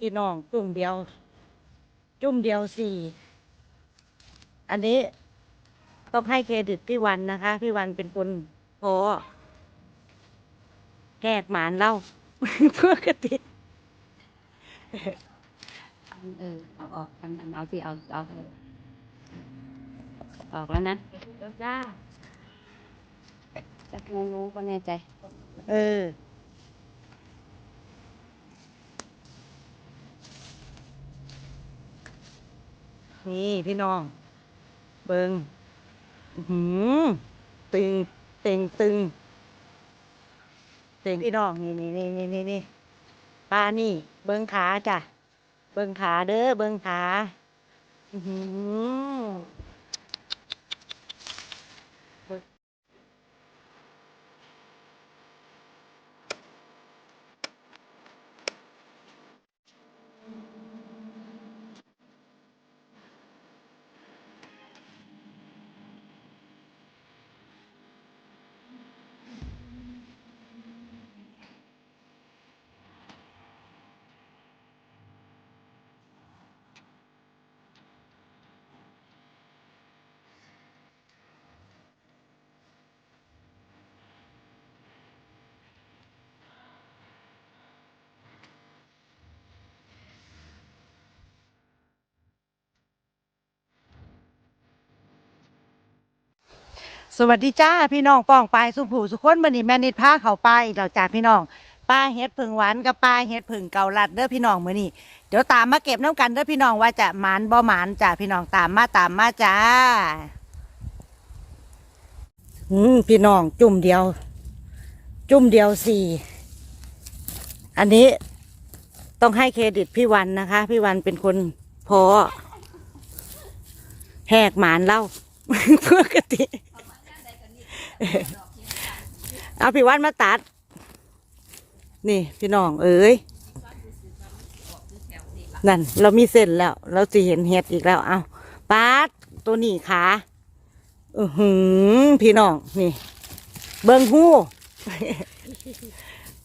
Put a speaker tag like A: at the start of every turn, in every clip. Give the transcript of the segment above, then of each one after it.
A: พี่น้องจุ่มเดียว จุ่มเดียวสี่ อันนี้ต้องให้เครดิตพี่วันนะคะ พี่วันเป็นคนโพแหกหมานเล่าเพื่อกติ
B: เออเอาออกอันอันเอาสิเอาเอาออกแล้วนะ
A: จ้า
B: จะงงรู้ก็แน่ใจ
A: เออ นี่พี่น้อง เบิงอือหืมตึงเต่งตึงเต่งพี่น้องนี่นี่นี่นี่นี่นี่ปลานี่ เบิงขาจ้ะ เบิงขาเด้อเบิงขา อือหือ สวัสดีจ้าพี่น้องป้องปลายสุผูสุขคนบันนี้แม่นิดพาเขาไปเราจ้าพี่น้องป้าเฮ็ดผึ่งหวานกับป้าเฮ็ดผึ่งเกาลัดเด้อพี่น้องมื้อนี้เดี๋ยวตามมาเก็บน้ำกันเด้อพี่น้องว่าจะหมานบ่หมานจ้าพี่น้องตามมาตามมาจ้าอืมพี่น้องจุ่มเดียว จุ่มเดียวสี่อันนี้ต้องให้เครดิตพี่วันนะคะ พี่วันเป็นคนพอแหกหมานเล่าเพื่อกติ เอาพี่วันมาตัด นี่พี่น้องเอ้ยนั่น เรามีเส้นแล้ว เราจะเห็นเห็ดอีกแล้ว เอาปาดตัวนี้ขาอือหือพี่น้อง นี่ เบิงหู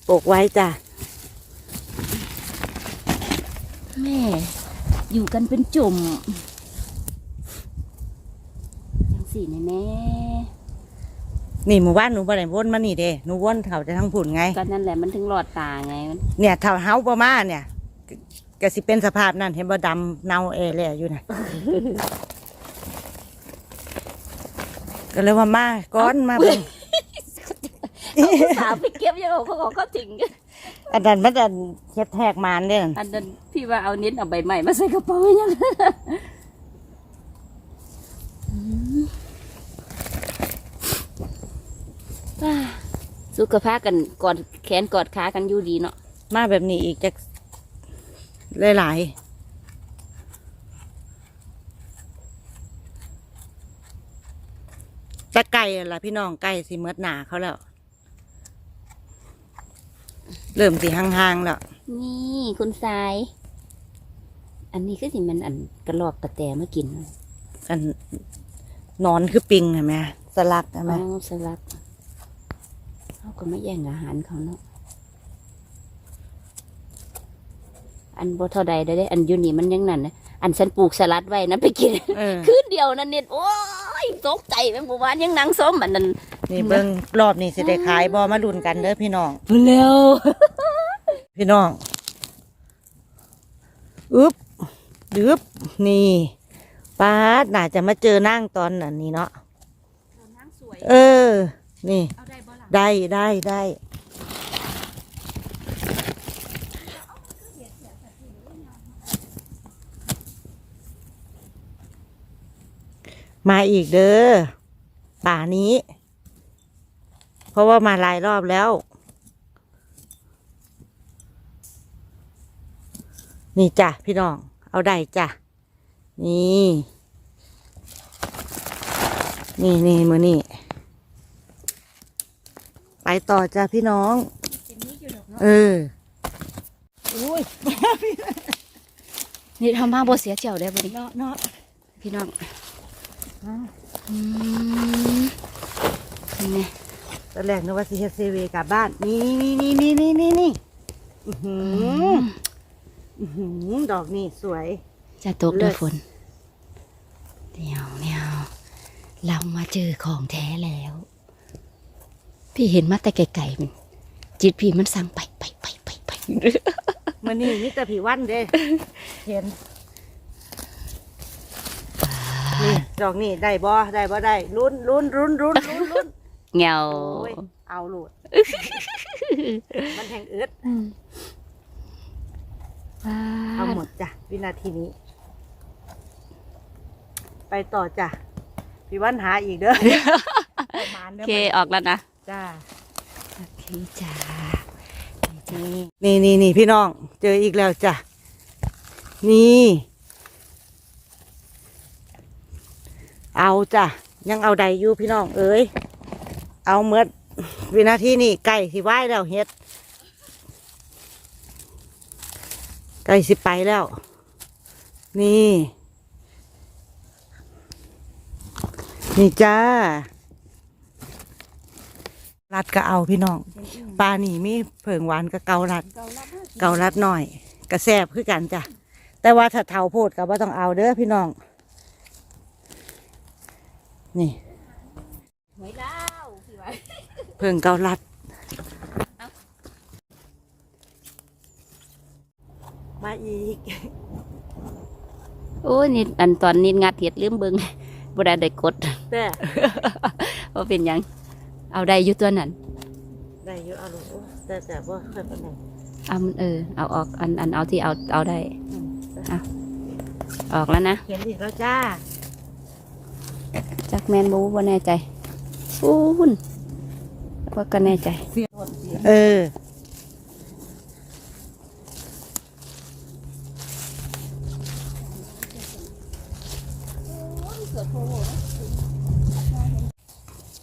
A: ปลูกไว้จ้ะ
B: แม่ อยู่กันเป็นจุ่มจังสี่แน่แม่
A: นี่หมู่บ้านหนูบ่ได้วนมานี่เด้หนูวนเขาจะทั้งผุนไง
B: ก็นั่นแหละมันถึงหลอดตาไงมัน
A: เนี่ยเท่าเฮาประมาณเนี่ยกก็สิเป็นสภาพนั่นเห็นบ่ดำเนาเอแหล่อยู่นะก็เลยว่ามาก้อนมาเป็น
B: สาวไปเก็บยังเอาเขาบอกเขาถึง
A: อันนั้นมันอันเฮ็ดแทกมานเด้อ
B: อันนั้นพี่ว่าเอาเน้นเอาใบใหม่มาใส่กระเป๋ายังอืมว้า สุขภาพกันกอดแขนกอดขากันอยู่ดีเนาะ
A: มาแบบนี้อีกจะหลายๆแต่ไก่อะล่ะพี่น้องไก่สิเมดหนาเขาแล้ว เริ่มสิห่างๆแล้ว
B: นี่คุณทราย อันนี้คือสิมันอันกระรอกกระแตมากิน
A: กันนอนคือปิงเห็นไหมสลักเห็นไหม
B: อ๋อสลับ เขาก็ไม่แย่งอาหารเขาเนาะอันบ่เท่าใดได้ได้อันอยูนี่มันยังนั่นนะอันฉันปลูกสลัดไว้นะไปกิน
A: เออ
B: คืนเดียวนั่นเนี่ยโอ้ยตกใจแม่งบัวานยังนังส้มอันนั้น
A: นี่เบิ้งรอบนี้สิได้ขายบอมาลุนกันเด้อพี่น้อง
B: เร็ว
A: พี่น้องอึบดึบนี่ป้าดน่าจะมาเจอนั่งตอนนั้นนี้เนาะเออ นี่
B: เอา
A: ได้ได้ได้มาอีกเด้อป่านี้ เพราะว่ามาหลายรอบแล้ว นี่จ้ะพี่น้อง เอาได้จ้ะ นี่ นี่นี่มือนี่ ไปต่อจ้ะพี่น้องเอออุ้ย
B: นี่ทำมาบ่เสียเจ้าได้บ่ดิ
A: เนาะเนาะ
B: พี่น้อง
A: อ่า
B: อืมนี่
A: ตอนแรกนึกว่าสิเฮ็ดเซเวกลับบ้านนี่นี่นี่นี่นี่นี่นี่อื้อหืออื้อหืดอกนี่สวย
B: จะตกเด้อ
A: เลิศ
B: ฝนเดี๋ยวเดี๋ยวเรามาเจอของแท้แล้ว พี่เห็นมาแต่ไกลๆมันจิตพี่มันสั่งไปไปไปไปไป
A: มื่อนี้มิตรผีวันเด้เห็นนี่ดอกนี่ได้บ่ได้บ่ได้ลุ้นลุ้นลุ้นลุ้นลุ้นลุ้น
B: เงา
A: โอ้ยเอาโหลดมันแห่งอึดเอาหมดจ้ะวินาทีนี้ ไปต่อจ้ะพี่วันหาอีกเด้อประมาณ
B: โอ
A: เด้อ
B: เคออกแล้วนะ
A: จ้า
B: โอเคจ้า
A: นี่นี่นี่พี่น้อง เจออีกแล้วจ้ะ นี่ เอาจ้ะ ยังเอาใดอยู่พี่น้อง เอ้ย เอาเมื่อวินาทีนี้ไก่สิไหว้แล้วเฮ็ด ไก่สิไปแล้ว นี่ นี่จ้า รัดก็เอาพี่น้องปลานี่มีเผิงหวานกับเกาลัด เกาลัดหน่อยกระแซบคือกันจ้ะแต่ว่าถ้าเท่าโพดก็บ่ต้องเอาเด้อพี่น้อง นี่
B: หวยเล่าพี่ไว้
A: เพิ่งเกาลัดมาอีก
B: โอ้ยนี่อันตอนนี้งัดเห็ดลืมเบิงบ่ได้ได้กด
A: แต่
B: ว่าเป็นหยัง เอาได้อยู่ตัวนั้น
A: ได้เยอะเอาลูกแต่แต่ว่าเคยเป็นไง
B: เอามันเออ เอาออกอันอันเอาที่เอาเอาได้
A: อืม
B: ออกแล้วนะ
A: เห็นอีกแล้วจ้า
B: จักแมนบูว่าแน่ใจฟูนว่าก็แน่ใจ
A: เออ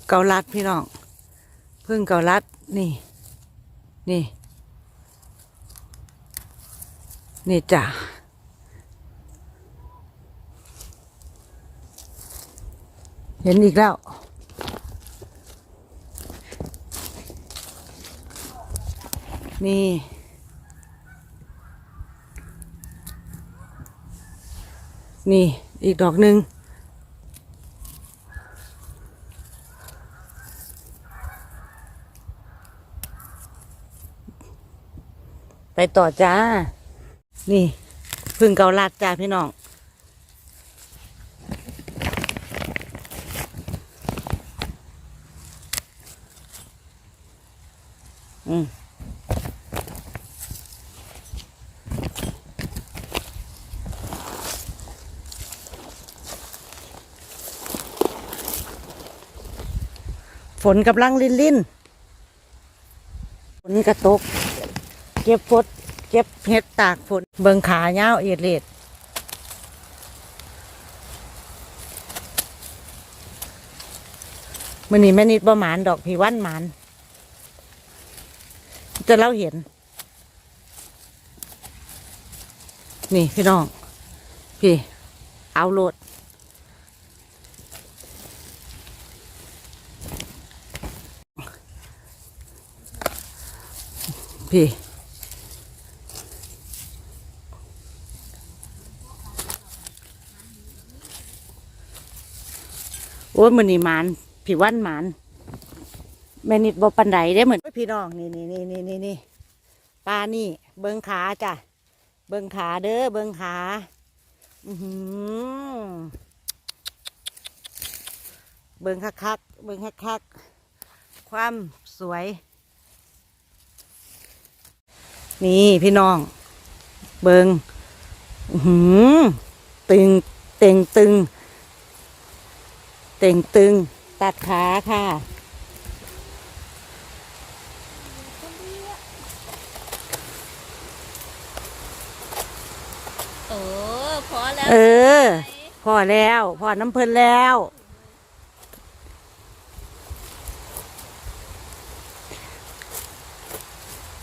A: เกาลัดพี่น้องเพึ่งเกาลัดนี่ นี่ นี่จ้ะเห็นอีกแล้ว นี่ นี่ อีกดอกหนึ่ง ต่อจ้า นี่พึ่งเกาลัดจ้าพี่น้องอืมฝนกำลังลินลินฝนกระตก เก็บฝนเก็บเห็ดตากฝนเบิงขาเงาวเอียดเลดมื่อนี้แม่นิดบ่หมานดอกผีวันหมานจะเล่าเห็น นี่พี่น้อง พี่ เอาโหลดพี่ อ้ยมันนี่หมานพี่วันหมานแม่นิดบอปันไดได้เหมือนพี่น้องนี่นี่นี่นี่นี่นี่ปลานี่ เบิงขาจ้ะเบิงขาเด้อเบิงขาอือหือเบิงคักคักเบิงคักคักความสวย นี่พี่น้อง เบิงอื้อหือตึงเต่งตึง เต่งตึง ตัดขาค่ะ
B: โอ้พอแล้ว
A: เออ พอแล้วพอน้ำเพลินแล้ว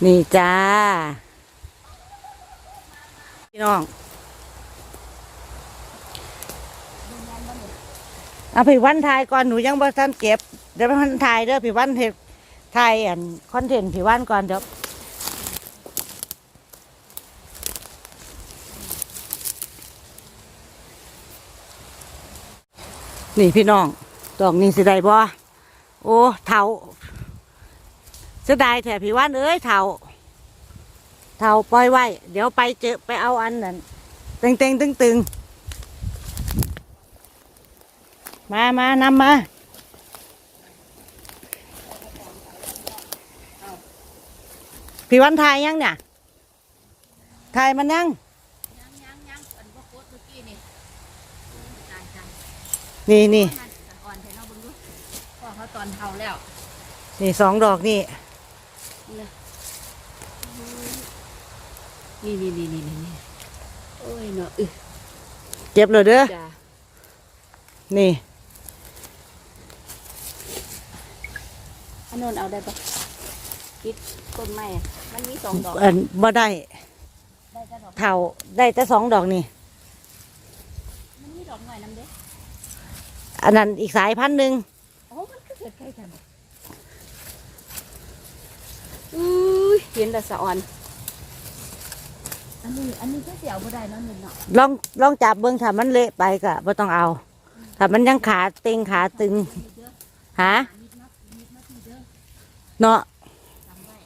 A: นี่จ้า พี่น้อง เอาพี่วันถ่ายก่อนหนูยังบ่ท่านเก็บเดี๋ยวพี่วันถ่ายเด้อพี่วันเห็ดถ่ายอันคอนเทนต์พี่วันก่อนเดี๋ยวนี่พี่น้องดอกนี้สิได้บ่โอ้เถาจะได้แถ่พี่วันเอ้ยเถาเถาปล่อยไว้ เดี๋ยวไปเจอไปเอาอันนั้นเต็งเต็งตึงตึง มามานำมาพี่วันทายยังเนี่ยทายมันยัง
B: ยังยังยังอันบ่โคตรเมื่อกี้นี่จานจาน
A: นี่นี่
B: มันอ่อนแท้เนาะเบิ่งดูพ่อเขาตอนเฒ่าแล้ว
A: นี่สองดอกนี่
B: นี่นี่นี่นี่นี่โอ้ยเนาะอึ
A: เก็บเลยเด้อ
B: จ้า
A: นี่
B: อันนู้นเอาได้ปะคิดต้นไม้อะมันมีสองดอก
A: อันบ่ได้
B: ได้จ้ะดอก
A: เท่าได้แต่สองดอกนี่
B: มันมีดอกหน่อยน้ำเด้
A: อันนั้นอีกสายพันธุ์หนึ่ง
B: โอ้มันก็เกิดใกล้กันอุ้ยเห็นแต่สะอ่อน อันนี้ อันนี้ก็เสียวบ่ได้เนาะหนึ่งเนาะ
A: ลองลองจับเบิ้งถ้ามันเละไปก็บ่ต้องเอาถ้ามันยังขาเต็งขาตึงหา เนาะ
B: จำไว้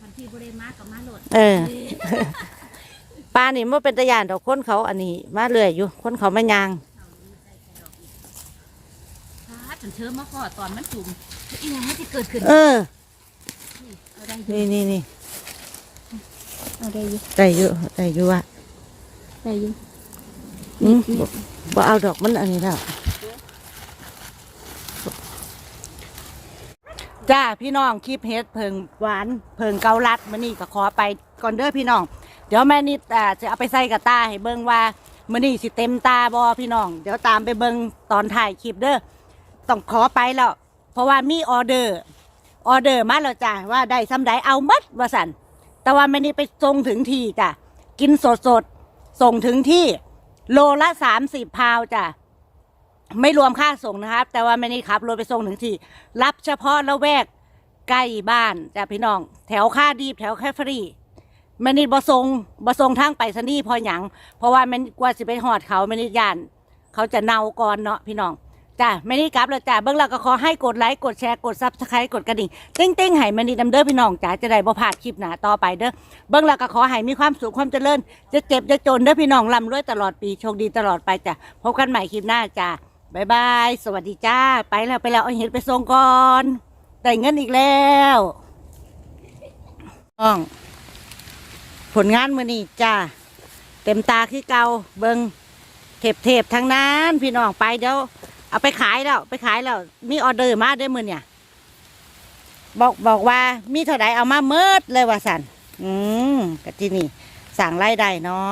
B: คันที่บ่ได้มากับมาโหลด
A: เออปลานี่มันเป็นตะยานดอกคนเขาอันนี้ มาเรื่อยอยู่คนเขาไม่ยาง
B: ถ้าฉันเชิญมาขอตอนมันจุ่มอีหยังมันจะเกิดขึ้น
A: เออ
B: เอาได้อยู่
A: นี่นี่นี่
B: เอาได้อยู่
A: ได้เยอะได้เยอะว่ะ
B: ได้อยู่
A: อืมบ่บ่เอาดอกมันอันนี้แล้ว จ้าพี่น้องคลิปเฮ็ดเพิงหวานเพิงเกาลัดมื้อนี้ก็ขอไปก่อนเด้อพี่น้อง เดี๋ยวแม่นิดอ่าจะเอาไปใส่กระตาให้เบิ่งว่ามื้อนี้สิเต็มตาบ่พี่น้อง เดี๋ยวตามไปเบิ่งตอนถ่ายคลิปเด้อต้องขอไปแล้ว เพราะว่ามีออเดอร์ออเดอร์มาแล้วจ้าว่าได้ซ้ำใดเอามัดว่าสันแต่ว่าแม่นิดไปส่งถึงที่จ้ะกินสดสดส่งถึงที่โลละสามสิบพาวจ้ะ ไม่รวมค่าส่งนะครับ แต่ว่าไม่นี่ครับรถไปส่งถึงที่ รับเฉพาะละแวกใกล้บ้านจ้ะพี่น้อง แถวค่าดีบแถวแคฟรีไม่นี่บส่งบส่งทางไปสนีย์พอหยังเพราะว่ามันกว่าสิไปหอดเขาไม่นี่ย่าน เขาจะเน่าก่อนเนาะพี่น้องจ้ะไม่นี่กลับแล้วจ้ะเบื้องหลังก็ขอให้กดไลค์กดแชร์กดซับสไครต์กดกระดิ่งติ้งติ้งให้ไม่นี่ดำเด้อพี่น้องจ้ะจะได้บ่พลาดคลิปหนาต่อไปเด้อเบื้องหลังก็ขอให้มีความสุขความเจริญ จะเจ็บจะจนเด้อพี่น้องร่ำรวยตลอดปีโชคดีตลอดไปจ้ะพบกันใหม่คลิปหน้าจ้ะ บายบาย สวัสดีจ้า ไปแล้วไปแล้วเอาเห็ดไปส่งก่อนได้เงินอีกแล้วน้อง ผลงานมือนี้จ้า เต็มตาคือเกาเบิงเทบเทบทั้งนั้นพี่น้องไปเดี๋ยวเอาไปขายแล้ว ไปขายแล้ว มีออเดอร์มาได้อมือเนี่ยบอกบอกว่ามีเท่าไหเอามาเมิดเลยว่าสัน อืมกะที่นี่สั่งไล่ได้เนาะ